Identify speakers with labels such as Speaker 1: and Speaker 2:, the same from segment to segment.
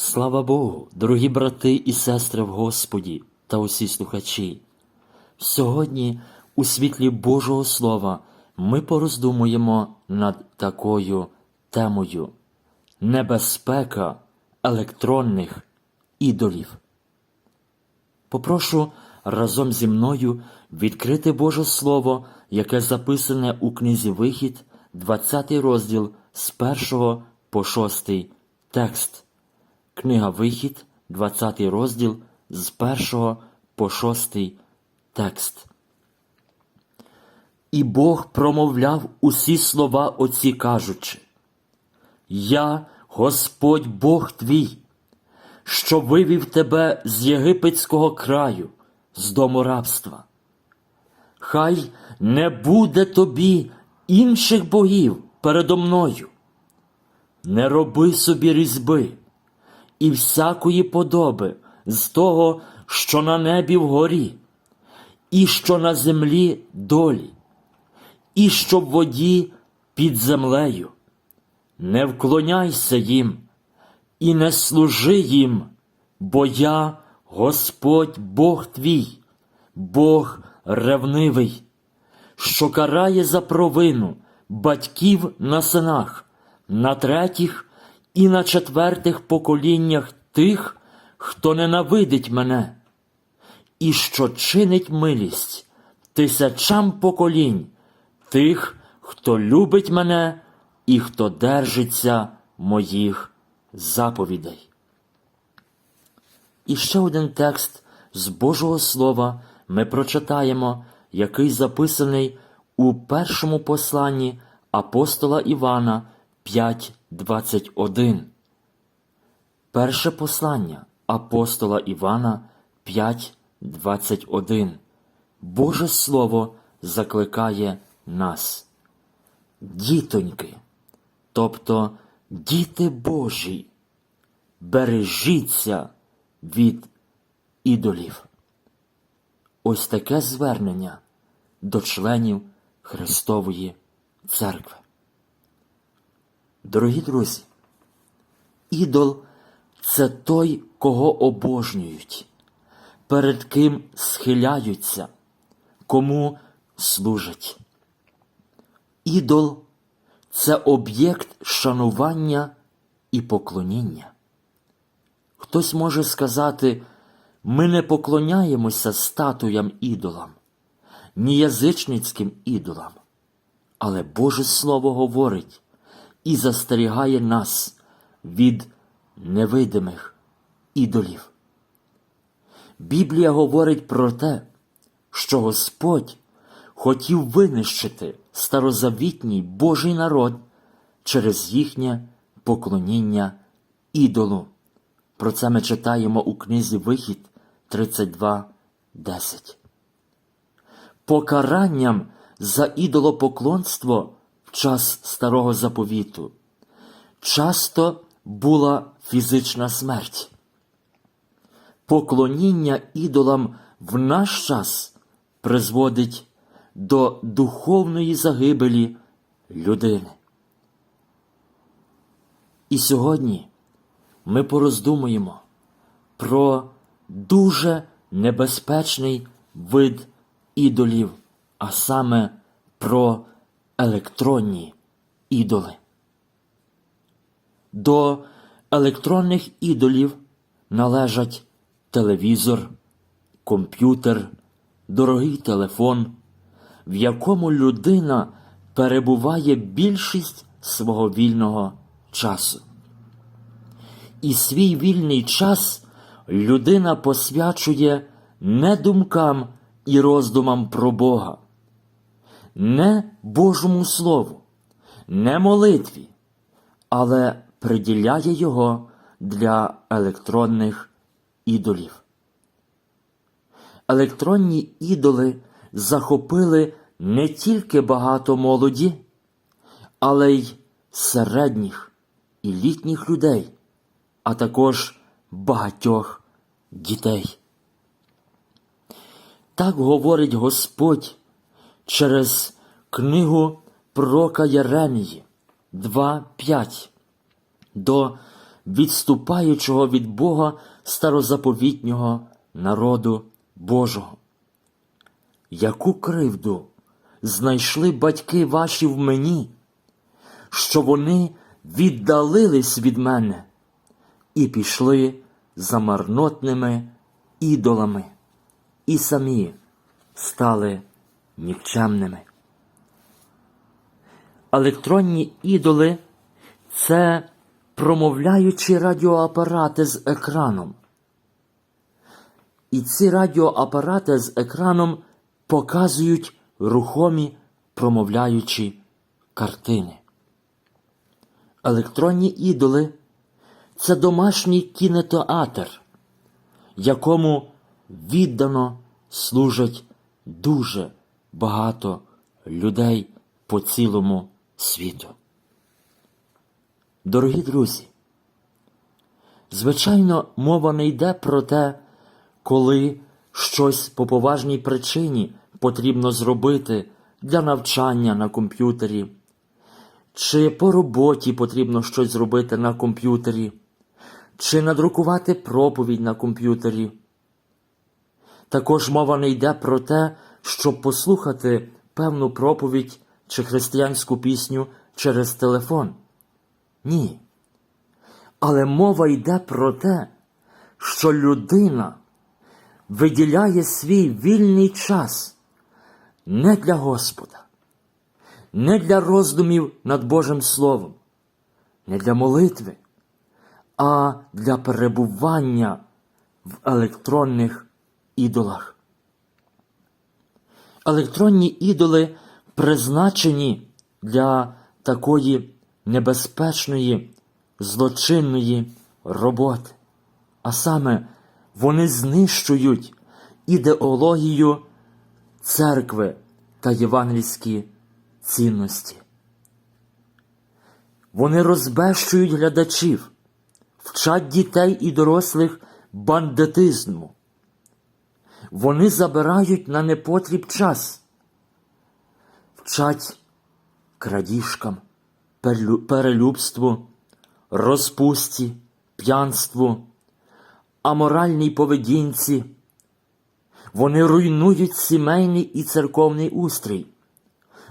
Speaker 1: Слава Богу, дорогі брати і сестри в Господі та усі слухачі. Сьогодні, у світлі Божого Слова, ми пороздумуємо над такою темою небезпека електронних ідолів. Попрошу разом зі мною відкрити Боже Слово, яке записане у книзі Вихід, 20 розділ з 1 по 6 текст. Книга Вихід, 20 розділ з 1 по 6 текст. І Бог промовляв усі слова оці кажучи: Я, Господь Бог твій, що вивів тебе з єгипетського краю, з дому рабства. Хай не буде тобі інших богів передо мною. Не роби собі різьби і всякої подоби з того, що на небі вгорі, і що на землі долі, і що в воді під землею. Не вклоняйся їм і не служи їм, бо я Господь Бог твій, Бог ревнивий, що карає за провину батьків на синах, на третіх і на четвертих поколіннях тих, хто ненавидить мене, і що чинить милість тисячам поколінь тих, хто любить мене і хто держиться моїх заповідей. І ще один текст з Божого Слова ми прочитаємо, який записаний у першому посланні апостола Івана 5.21. Перше послання апостола Івана 5.21. Боже Слово закликає нас. Дітоньки, тобто діти Божі, бережіться від ідолів. Ось таке звернення до членів Христової Церкви. Дорогі друзі, ідол це той, кого обожнюють, перед ким схиляються, кому служать. Ідол це об'єкт шанування і поклоніння. Хтось може сказати, ми не поклоняємося статуям ідолам, ні язичницьким ідолам. Але Боже Слово говорить і застерігає нас від невидимих ідолів. Біблія говорить про те, що Господь хотів винищити старозавітній Божий народ через їхнє поклоніння ідолу. Про це ми читаємо у книзі Вихід 32.10. Покаранням за ідолопоклонство час старого заповіту часто була фізична смерть. Поклоніння ідолам в наш час призводить до духовної загибелі людини. І сьогодні ми пороздумуємо про дуже небезпечний вид ідолів, а саме про електронні ідоли. До електронних ідолів належать телевізор, комп'ютер, дорогий телефон, в якому людина перебуває більшість свого вільного часу. І свій вільний час людина посвячує не думкам і роздумам про Бога, не Божому Слову, не молитві, але приділяє його для електронних ідолів. Електронні ідоли захопили не тільки багато молоді, але й середніх і літніх людей, а також багатьох дітей. Так говорить Господь через книгу пророка Єремії 2.5 до відступаючого від Бога старозаповітнього народу Божого. Яку кривду знайшли батьки ваші в мені, що вони віддалились від мене і пішли за марнотними ідолами, і самі стали нікчемними. Електронні ідоли це промовляючі радіоапарати з екраном. І ці радіоапарати з екраном показують рухомі промовляючі картини. Електронні ідоли це домашній кінотеатр, якому віддано служать дуже багато людей по цілому світу. Дорогі друзі, звичайно, мова не йде про те, коли щось по поважній причині потрібно зробити для навчання на комп'ютері, чи по роботі потрібно щось зробити на комп'ютері, чи надрукувати проповідь на комп'ютері. Також мова не йде про те, щоб послухати певну проповідь чи християнську пісню через телефон. Ні. Але мова йде про те, що людина виділяє свій вільний час не для Господа, не для роздумів над Божим Словом, не для молитви, а для перебування в електронних ідолах. Електронні ідоли призначені для такої небезпечної, злочинної роботи, а саме вони знищують ідеологію церкви та євангельські цінності. Вони розбещують глядачів, вчать дітей і дорослих бандитизму. Вони забирають на непотріб час, вчать крадіжкам, перелюбству, розпусті, п'янству, аморальній поведінці. Вони руйнують сімейний і церковний устрій,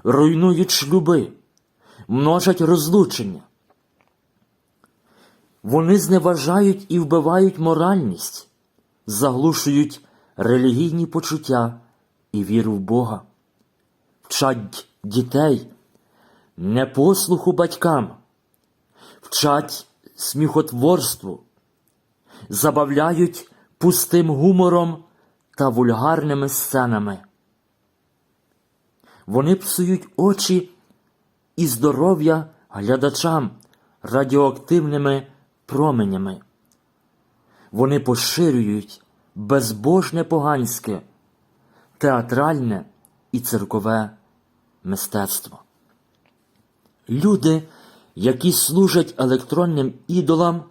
Speaker 1: руйнують шлюби, множать розлучення. Вони зневажають і вбивають моральність, заглушують релігійні почуття і віру в Бога, вчать дітей непослуху батькам, вчать сміхотворству, забавляють пустим гумором та вульгарними сценами. Вони псують очі і здоров'я глядачам радіоактивними променями. Вони поширюють безбожне поганське, театральне і циркове мистецтво. Люди, які служать електронним ідолам,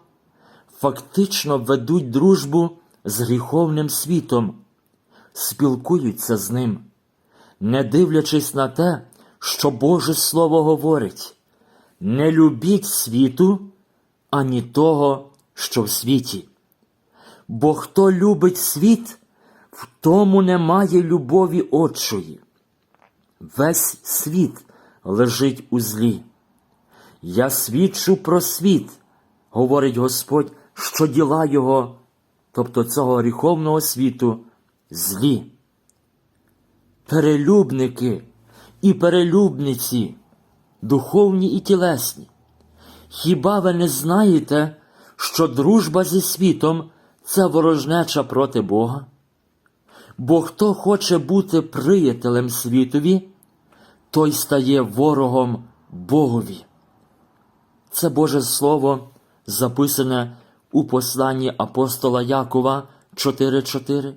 Speaker 1: фактично ведуть дружбу з гріховним світом, спілкуються з ним, не дивлячись на те, що Боже Слово говорить не любіть світу, ані того, що в світі. Бо хто любить світ, в тому немає любові отчої. Весь світ лежить у злі. Я свідчу про світ, говорить Господь, що діла його, тобто цього гріховного світу, злі. Перелюбники і перелюбниці, духовні і тілесні. Хіба ви не знаєте, що дружба зі світом це ворожнеча проти Бога? Бо хто хоче бути приятелем світові, той стає ворогом Богові. Це Боже Слово записане у посланні апостола Якова 4.4, в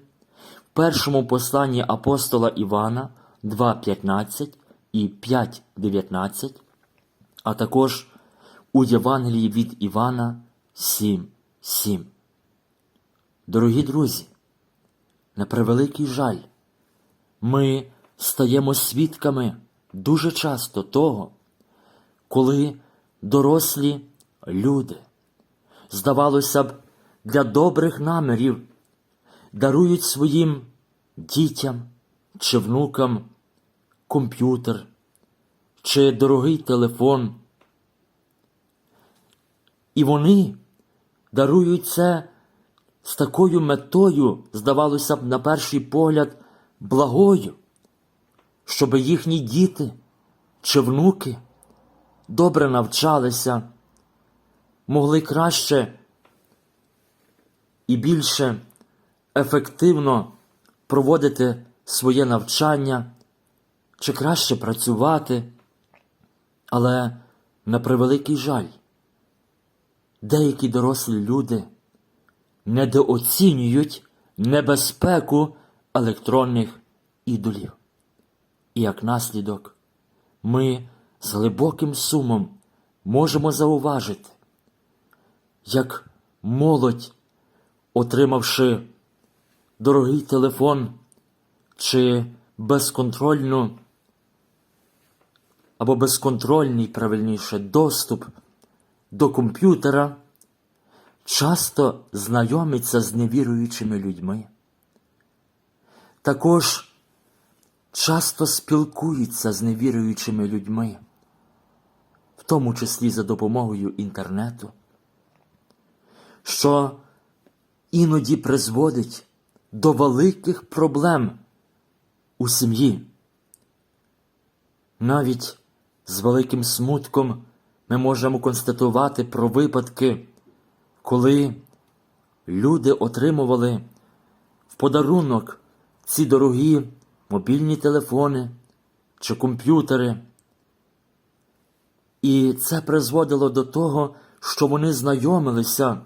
Speaker 1: першому посланні апостола Івана 2.15 і 5.19, а також у Євангелії від Івана 7.7. Дорогі друзі, на превеликий жаль, ми стаємо свідками дуже часто того, коли дорослі люди, здавалося б, для добрих намірів дарують своїм дітям чи внукам комп'ютер чи дорогий телефон. І вони дарують це з такою метою, здавалося б, на перший погляд, благою, щоб їхні діти чи внуки добре навчалися, могли краще і більше ефективно проводити своє навчання чи краще працювати, але на превеликий жаль, деякі дорослі люди недооцінюють небезпеку електронних ідолів. І як наслідок, ми з глибоким сумом можемо зауважити, як молодь, отримавши дорогий телефон чи безконтрольну або безконтрольний, правильніше, доступ до комп'ютера, часто знайомиться з невіруючими людьми. Також часто спілкуються з невіруючими людьми, в тому числі за допомогою інтернету, що іноді призводить до великих проблем у сім'ї. Навіть з великим смутком ми можемо констатувати про випадки, коли люди отримували в подарунок ці дорогі мобільні телефони чи комп'ютери. І це призводило до того, що вони знайомилися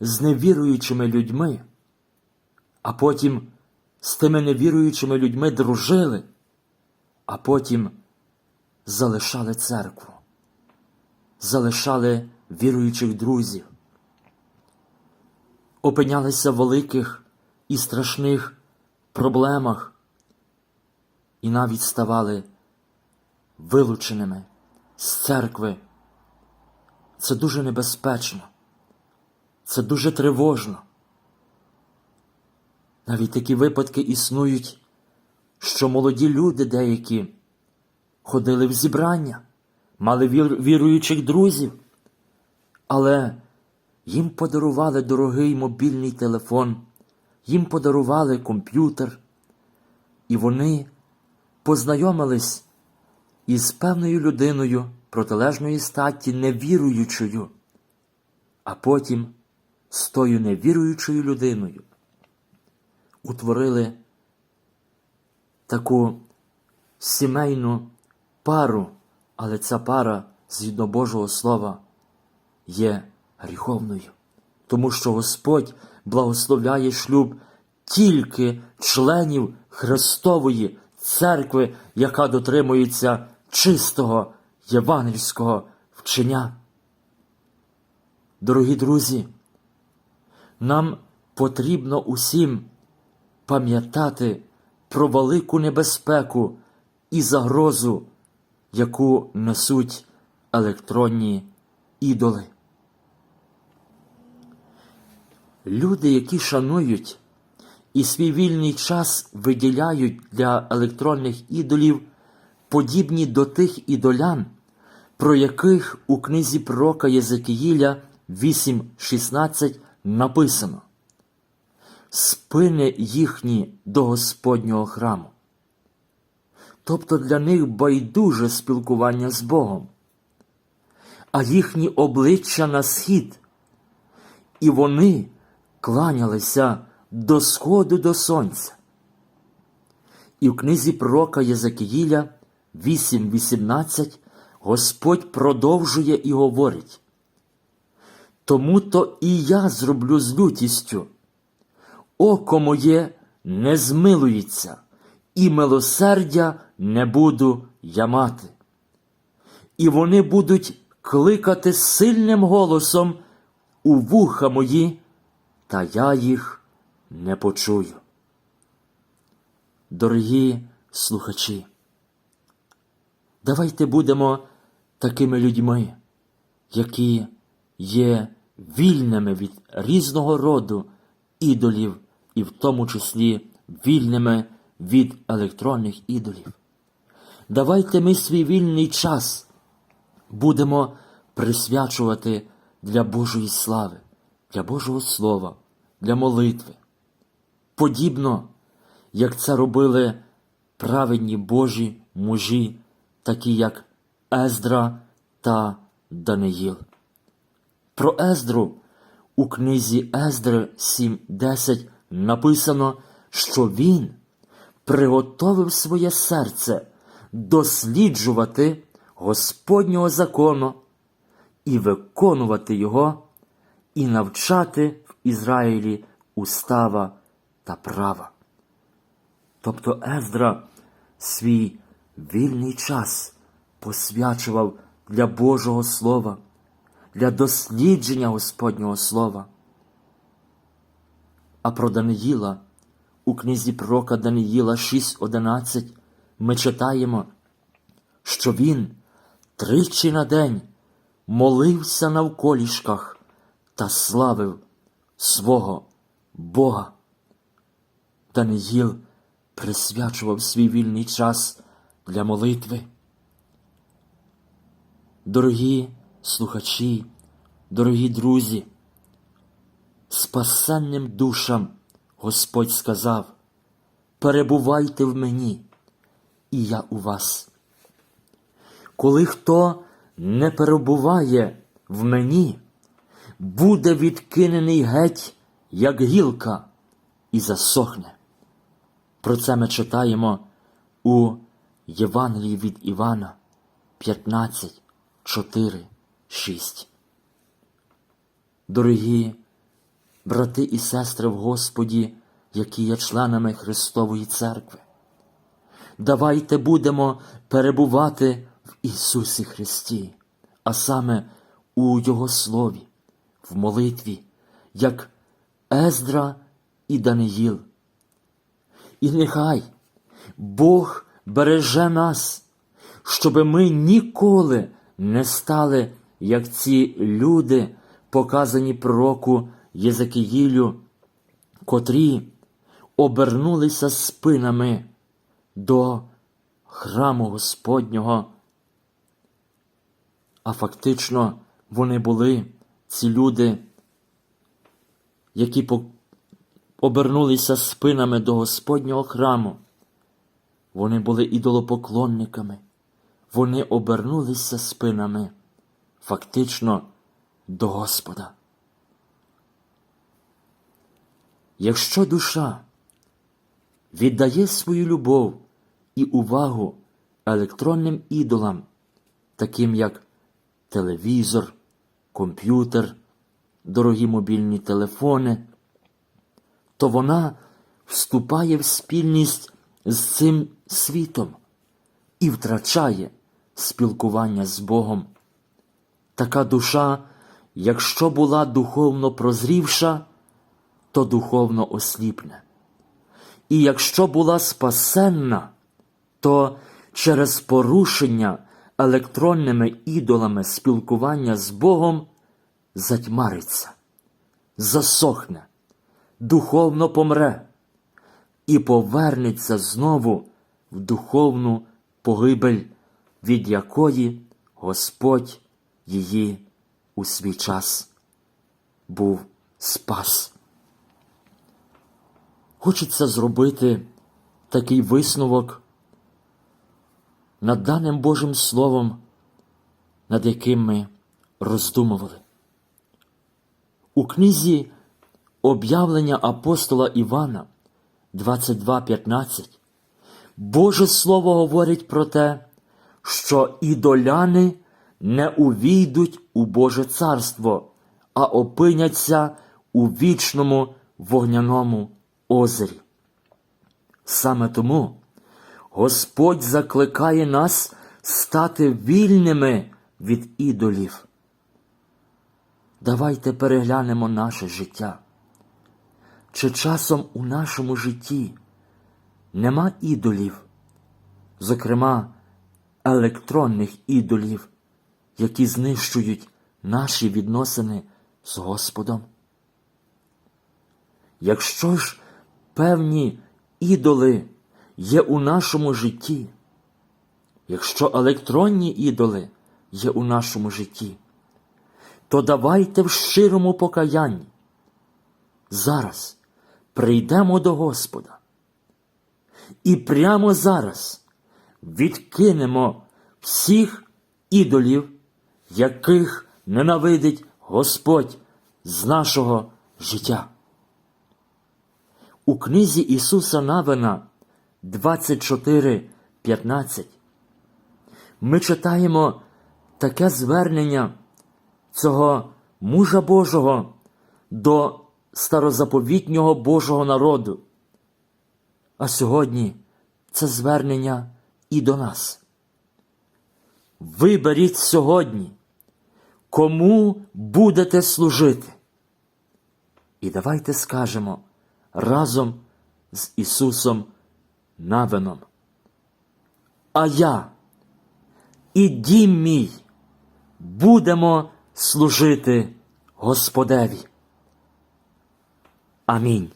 Speaker 1: з невіруючими людьми, а потім з тими невіруючими людьми дружили, а потім залишали церкву, залишали віруючих друзів, опинялися в великих і страшних проблемах і навіть ставали вилученими з церкви. Це дуже небезпечно, це дуже тривожно. Навіть такі випадки існують, що молоді люди деякі ходили в зібрання, мали віруючих друзів, але їм подарували дорогий мобільний телефон, їм подарували комп'ютер, і вони познайомились із певною людиною протилежної статі невіруючою, а потім з тою невіруючою людиною утворили таку сімейну пару, але ця пара, згідно Божого Слова, є гріховною, тому що Господь благословляє шлюб тільки членів Христової церкви, яка дотримується чистого євангельського вчення. Дорогі друзі, нам потрібно усім пам'ятати про велику небезпеку і загрозу, яку несуть електронні ідоли. Люди, які шанують і свій вільний час виділяють для електронних ідолів, подібні до тих ідолян, про яких у книзі пророка Єзекіїля 8.16 написано спини їхні до Господнього храму. Тобто для них байдуже спілкування з Богом, а їхні обличчя на схід, і вони кланялися до сходу до сонця. І в книзі пророка Єзекіїля 8.18 Господь продовжує і говорить. Тому то і я зроблю з лютістю. Око моє не змилується, і милосердя не буду я мати. І вони будуть кликати сильним голосом у вуха мої, та я їх не почую. Дорогі слухачі, давайте будемо такими людьми, які є вільними від різного роду ідолів, і в тому числі вільними від електронних ідолів. Давайте ми свій вільний час будемо присвячувати для Божої слави, для Божого Слова, для молитви. Подібно, як це робили праведні Божі мужі, такі як Ездра та Даниїл. Про Ездру у книзі Ездри 7.10 написано, що він приготовив своє серце досліджувати Господнього закону і виконувати його, і навчати в Ізраїлі устава та права. Тобто Ездра свій вільний час посвячував для Божого Слова, для дослідження Господнього Слова. А про Даниїла у книзі пророка Даниїла 6.11 ми читаємо, що він тричі на день молився на вколішках та славив свого Бога. Даниїл присвячував свій вільний час для молитви. Дорогі слухачі, дорогі друзі, спасенним душам Господь сказав: перебувайте в мені, і я у вас. Коли хто не перебуває в мені, буде відкинений геть, як гілка, і засохне. Про це ми читаємо у Євангелії від Івана 15, 4, 6. Дорогі брати і сестри в Господі, які є членами Христової Церкви, давайте будемо перебувати в Ісусі Христі, а саме у Його Слові, в молитві, як Ездра і Даниїл. І нехай Бог береже нас, щоби ми ніколи не стали, як ці люди, показані пророку Єзекиїлю, котрі обернулися спинами до храму Господнього. А фактично вони були ці люди, які обернулися спинами до Господнього храму. Вони були ідолопоклонниками, вони обернулися спинами фактично до Господа. Якщо душа віддає свою любов і увагу електронним ідолам, таким як телевізор, комп'ютер, дорогі мобільні телефони, то вона вступає в спільність з цим світом і втрачає спілкування з Богом. Така душа, якщо була духовно прозрівша, то духовно осліпне. І якщо була спасенна, то через порушення електронними ідолами спілкування з Богом затьмариться, засохне, духовно помре і повернеться знову в духовну погибель, від якої Господь її у свій час був спас. Хочеться зробити такий висновок над даним Божим Словом, над яким ми роздумували. У книзі об'явлення апостола Івана 22.15 Боже Слово говорить про те, що ідоляни не увійдуть у Боже царство, а опиняться у вічному вогняному озері. Саме тому Господь закликає нас стати вільними від ідолів. Давайте переглянемо наше життя. Чи часом у нашому житті нема ідолів, зокрема електронних ідолів, які знищують наші відносини з Господом? Якщо ж певні ідоли є у нашому житті, якщо електронні ідоли є у нашому житті, то давайте в щирому покаянні зараз прийдемо до Господа і прямо зараз відкинемо всіх ідолів, яких ненавидить Господь з нашого життя. У книзі Ісуса Навина 24.15 ми читаємо таке звернення цього мужа Божого до старозаповітнього Божого народу. А сьогодні це звернення і до нас. Виберіть сьогодні, кому будете служити. І давайте скажемо разом з Ісусом Навином. А я і дім мій будемо служити Господеві. Амінь.